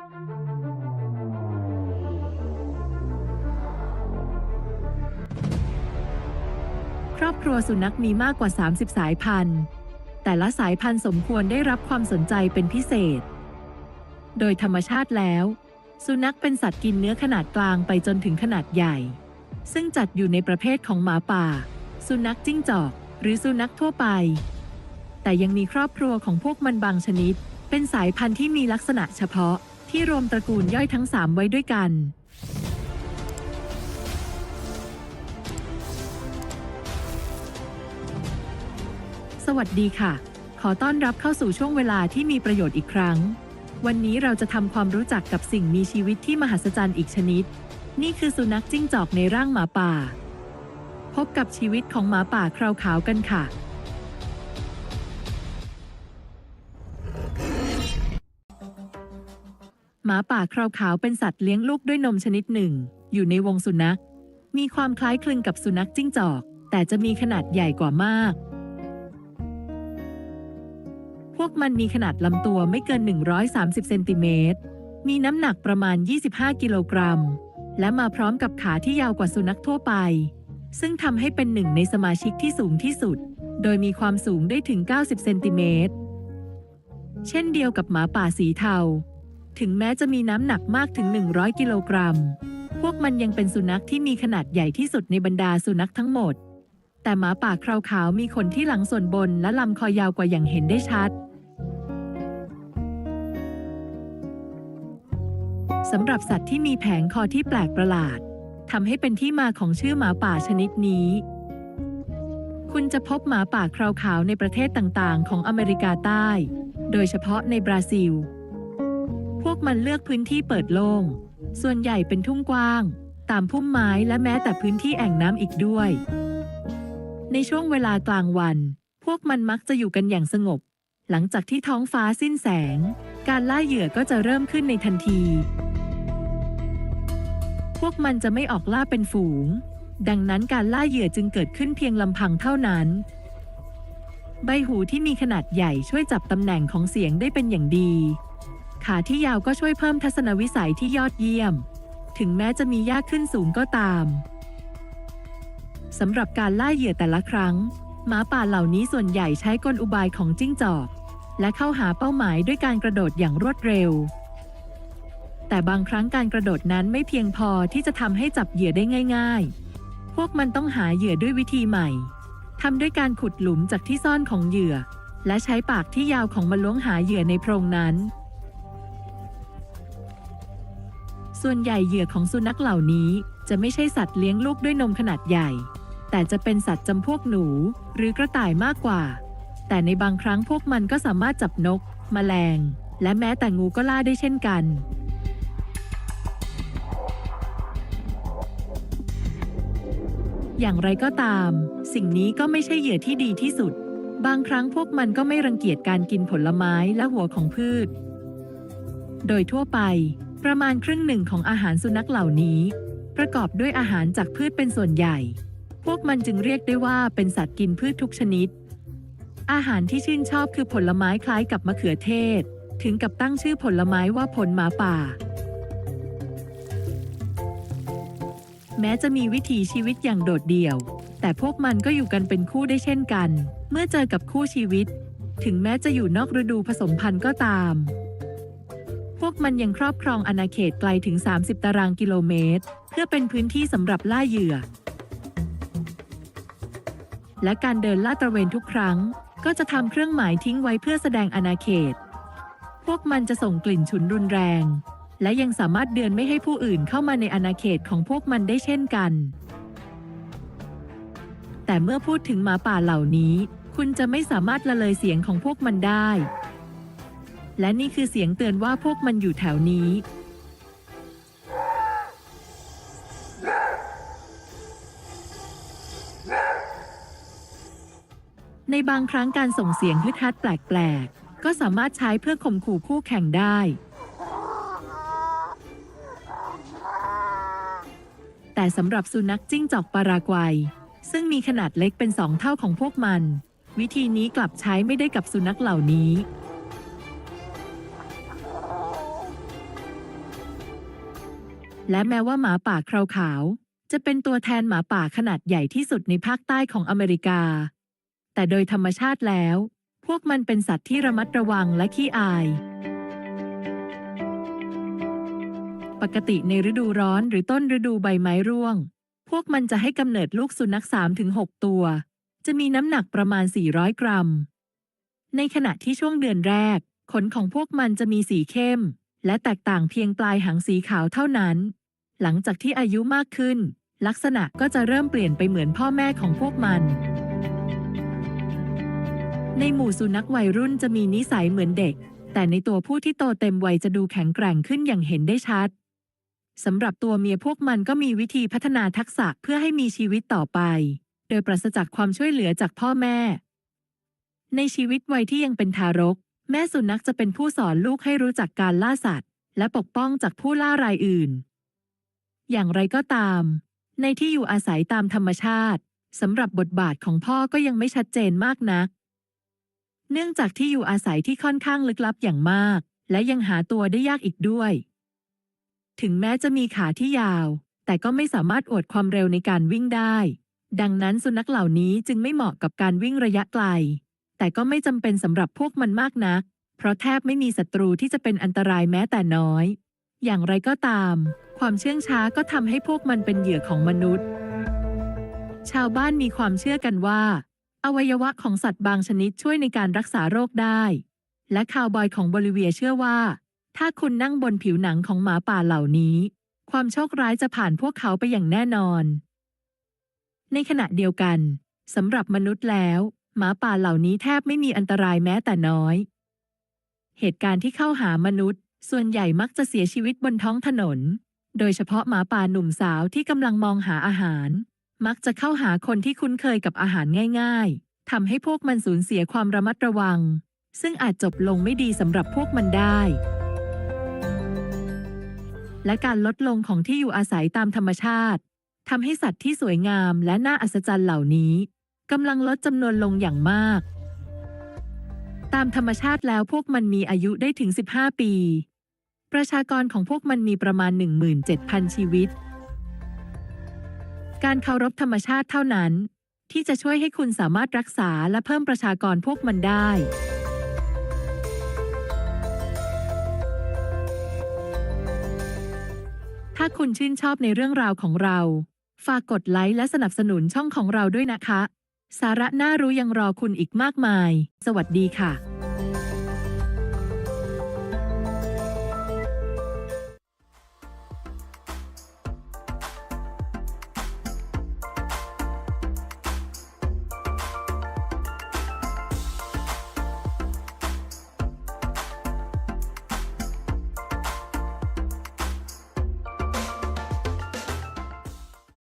ครอบครัวสุนัขมีมากกว่า 30 สายพันธุ์ แต่ละสายพันธุ์สมควรได้รับความสนใจเป็นพิเศษ โดยธรรมชาติแล้ว สุนัขเป็นสัตว์กินเนื้อขนาดกลางไปจนถึงขนาดใหญ่ ซึ่งจัดอยู่ในประเภทของหมาป่า สุนัขจิ้งจอก หรือสุนัขทั่วไป แต่ยังมีครอบครัวของพวกมันบางชนิด เป็นสายพันธุ์ที่มีลักษณะเฉพาะ ที่รวมตระกูลย่อยทั้งสามไว้ด้วยกัน สวัสดีค่ะ ขอต้อนรับเข้าสู่ช่วงเวลาที่มีประโยชน์อีกครั้ง วันนี้เราจะทำความรู้จักกับสิ่งมีชีวิตที่มหัศจรรย์อีกชนิด นี่คือสุนัขจิ้งจอกในร่างหมาป่า พบกับชีวิตของหมาป่าคราวขาวกันค่ะ หมาป่าคราวขาวเป็นสัตว์เลี้ยงลูกด้วยนมชนิดหนึ่ง อยู่ในวงสุนัข มีความคล้ายคลึงกับสุนัขจิ้งจอก แต่จะมีขนาดใหญ่กว่ามาก พวกมันมีขนาดลำตัวไม่เกิน 130 เซนติเมตร มีน้ำหนักประมาณ 25 กิโลกรัม และมาพร้อมกับขาที่ยาวกว่าสุนัขทั่วไป ซึ่งทำให้เป็นหนึ่งในสมาชิกที่สูงที่สุด โดยมีความสูงได้ถึง 90 เซนติเมตร เช่นเดียวกับหมาป่าสีเทา ถึงแม้จะมีน้ำหนักมากถึง 100 กิโลกรัม พวกมันยังเป็นสุนัขที่มีขนาดใหญ่ที่สุดในบรรดาสุนัขทั้งหมด แต่หมาป่าคราวขาวมีขนที่หลังส่วนบนและลำคอยาวกว่าอย่างเห็นได้ชัดสำหรับสัตว์ที่มีแผงคอที่แปลกประหลาดทำให้เป็นที่มาของชื่อหมาป่าชนิดนี้ คุณจะพบหมาป่าคราวขาวในประเทศต่างๆ ของอเมริกาใต้ โดยเฉพาะในบราซิล พวกมันเลือกพื้นที่เปิดโล่ง ส่วนใหญ่เป็นทุ่งกว้าง ตามพุ่มไม้และแม้แต่พื้นที่แอ่งน้ำอีกด้วย ในช่วงเวลากลางวัน พวกมันมักจะอยู่กันอย่างสงบ หลังจากที่ท้องฟ้าสิ้นแสง การล่าเหยื่อก็จะเริ่มขึ้นในทันที พวกมันจะไม่ออกล่าเป็นฝูง ดังนั้นการล่าเหยื่อจึงเกิดขึ้นเพียงลำพังเท่านั้นใบหูที่มีขนาดใหญ่ช่วยจับตำแหน่งของเสียงได้เป็นอย่างดี ขาที่ยาวก็ช่วยเพิ่มทัศนวิสัยที่ยอดเยี่ยม ถึงแม้จะมียากขึ้นสูงก็ตามสำหรับการล่าเหยื่อแต่ละครั้ง หมาป่าเหล่านี้ส่วนใหญ่ใช้กลอุบายของจิ้งจอก และเข้าหาเป้าหมายด้วยการกระโดดอย่างรวดเร็ว แต่บางครั้งการกระโดดนั้นไม่เพียงพอที่จะทำให้จับเหยื่อได้ง่าย ๆ พวกมันต้องหาเหยื่อด้วยวิธีใหม่ทำด้วยการขุดหลุมจากที่ซ่อนของเหยื่อ และใช้ปากที่ยาวของมันล้วงหาเหยื่อในโพรงนั้น ส่วนใหญ่เหยื่อของสุนัขเหล่านี้จะไม่ใช่สัตว์เลี้ยงลูกด้วยนมขนาดใหญ่ แต่จะเป็นสัตว์จำพวกหนูหรือกระต่ายมากกว่า แต่ในบางครั้งพวกมันก็สามารถจับนกแมลง และแม้แต่งูก็ล่าได้เช่นกัน อย่างไรก็ตาม สิ่งนี้ก็ไม่ใช่เหยื่อที่ดีที่สุด บางครั้งพวกมันก็ไม่รังเกียจการกินผลไม้และหัวของพืช โดยทั่วไป ประมาณครึ่งหนึ่งของอาหารสุนัขเหล่านี้ ประกอบด้วยอาหารจากพืชเป็นส่วนใหญ่ พวกมันจึงเรียกได้ว่าเป็นสัตว์กินพืชทุกชนิด อาหารที่ชื่นชอบคือผลไม้คล้ายกับมะเขือเทศ ถึงกับตั้งชื่อผลไม้ว่าผลหมาป่า แม้จะมีวิถีชีวิตอย่างโดดเดี่ยว แต่พวกมันก็อยู่กันเป็นคู่ได้เช่นกัน เมื่อเจอกับคู่ชีวิต ถึงแม้จะอยู่นอกฤดูผสมพันธุ์ก็ตาม พวกมันยังครอบครองอาณาเขตไกลถึง 30 ตารางกิโลเมตร เพื่อเป็นพื้นที่สำหรับล่าเหยื่อ และการเดินลาดตระเวนทุกครั้ง ก็จะทำเครื่องหมายทิ้งไว้เพื่อแสดงอาณาเขต พวกมันจะส่งกลิ่นฉุนรุนแรง และยังสามารถเดินไม่ให้ผู้อื่นเข้ามาในอาณาเขตของพวกมันได้เช่นกัน แต่เมื่อพูดถึงหมาป่าเหล่านี้ คุณจะไม่สามารถละเลยเสียงของพวกมันได้ และนี่คือเสียงเตือนว่าพวกมันอยู่แถวนี้ ในบางครั้งการส่งเสียงฮึดฮัดแปลก ๆ ก็สามารถใช้เพื่อข่มขู่คู่แข่งได้ แต่สำหรับสุนัขจิ้งจอกปารากวัย ซึ่งมีขนาดเล็กเป็นสองเท่าของพวกมัน วิธีนี้กลับใช้ไม่ได้กับสุนัขเหล่านี้ และแม้ว่าหมาป่าคราวขาว จะเป็นตัวแทนหมาป่าขนาดใหญ่ที่สุดในภาคใต้ของอเมริกา แต่โดยธรรมชาติแล้ว พวกมันเป็นสัตว์ที่ระมัดระวังและขี้อาย ปกติในฤดูร้อนหรือต้นฤดูใบไม้ร่วง พวกมันจะให้กำเนิดลูกสุนัข3-6 ตัว จะมีน้ำหนักประมาณ 400 กรัม ในขณะที่ช่วงเดือนแรก ขนของพวกมันจะมีสีเข้มและแตกต่างเพียงปลายหางสีขาวเท่านั้น หลังจากที่อายุมากขึ้น ลักษณะก็จะเริ่มเปลี่ยนไปเหมือนพ่อแม่ของพวกมัน ในหมู่สุนัขวัยรุ่นจะมีนิสัยเหมือนเด็ก แต่ในตัวผู้ที่โตเต็มวัยจะดูแข็งแกร่งขึ้นอย่างเห็นได้ชัดสำหรับตัวเมียพวกมันก็มีวิธีพัฒนาทักษะเพื่อให้มีชีวิตต่อไป โดยปราศจากความช่วยเหลือจากพ่อแม่ ในชีวิตวัยที่ยังเป็นทารก แม่สุนัขจะเป็นผู้สอนลูกให้รู้จักการล่าสัตว์ และปกป้องจากผู้ล่ารายอื่น อย่างไรก็ตาม ในที่อยู่อาศัยตามธรรมชาติสำหรับบทบาทของพ่อก็ยังไม่ชัดเจนมากนัก เนื่องจากที่อยู่อาศัยที่ค่อนข้างลึกลับอย่างมาก และยังหาตัวได้ยากอีกด้วย ถึงแม้จะมีขาที่ยาว แต่ก็ไม่สามารถอวดความเร็วในการวิ่งได้ ดังนั้นสุนัขเหล่านี้จึงไม่เหมาะกับการวิ่งระยะไกล แต่ก็ไม่จำเป็นสำหรับพวกมันมากนัก เพราะแทบไม่มีศัตรูที่จะเป็นอันตรายแม้แต่น้อย อย่างไรก็ตาม ความเชื่องช้าก็ทำให้พวกมันเป็นเหยื่อของมนุษย์ ชาวบ้านมีความเชื่อกันว่า อวัยวะของสัตว์บางชนิดช่วยในการรักษาโรคได้ และคาวบอยของโบลิเวียเชื่อว่า ถ้าคุณนั่งบนผิวหนังของหมาป่าเหล่านี้ ความโชคร้ายจะผ่านพวกเขาไปอย่างแน่นอน ในขณะเดียวกันสำหรับมนุษย์แล้ว หมาป่าเหล่านี้แทบไม่มีอันตรายแม้แต่น้อย เหตุการณ์ที่เข้าหามนุษย์ ส่วนใหญ่มักจะเสียชีวิตบนท้องถนน โดยเฉพาะหมาป่าหนุ่มสาวที่กำลังมองหาอาหาร มักจะเข้าหาคนที่คุ้นเคยกับอาหารง่ายๆทำให้พวกมันสูญเสียความระมัดระวัง ซึ่งอาจจบลงไม่ดีสำหรับพวกมันได้ และการลดลงของที่อยู่อาศัยตามธรรมชาติทำให้สัตว์ที่สวยงามและน่าอัศจรรย์เหล่านี้กำลังลดจำนวนลงอย่างมาก ตามธรรมชาติแล้วพวกมันมีอายุได้ถึง 15 ปี ประชากรของพวกมันมีประมาณ 17,000 ชีวิต การเคารพธรรมชาติเท่านั้น ที่จะช่วยให้คุณสามารถรักษาและเพิ่มประชากรพวกมันได้ ถ้าคุณชื่นชอบในเรื่องราวของเรา ฝากกดไลค์และสนับสนุนช่องของเราด้วยนะคะ สาระน่ารู้ยังรอคุณอีกมากมาย สวัสดีค่ะ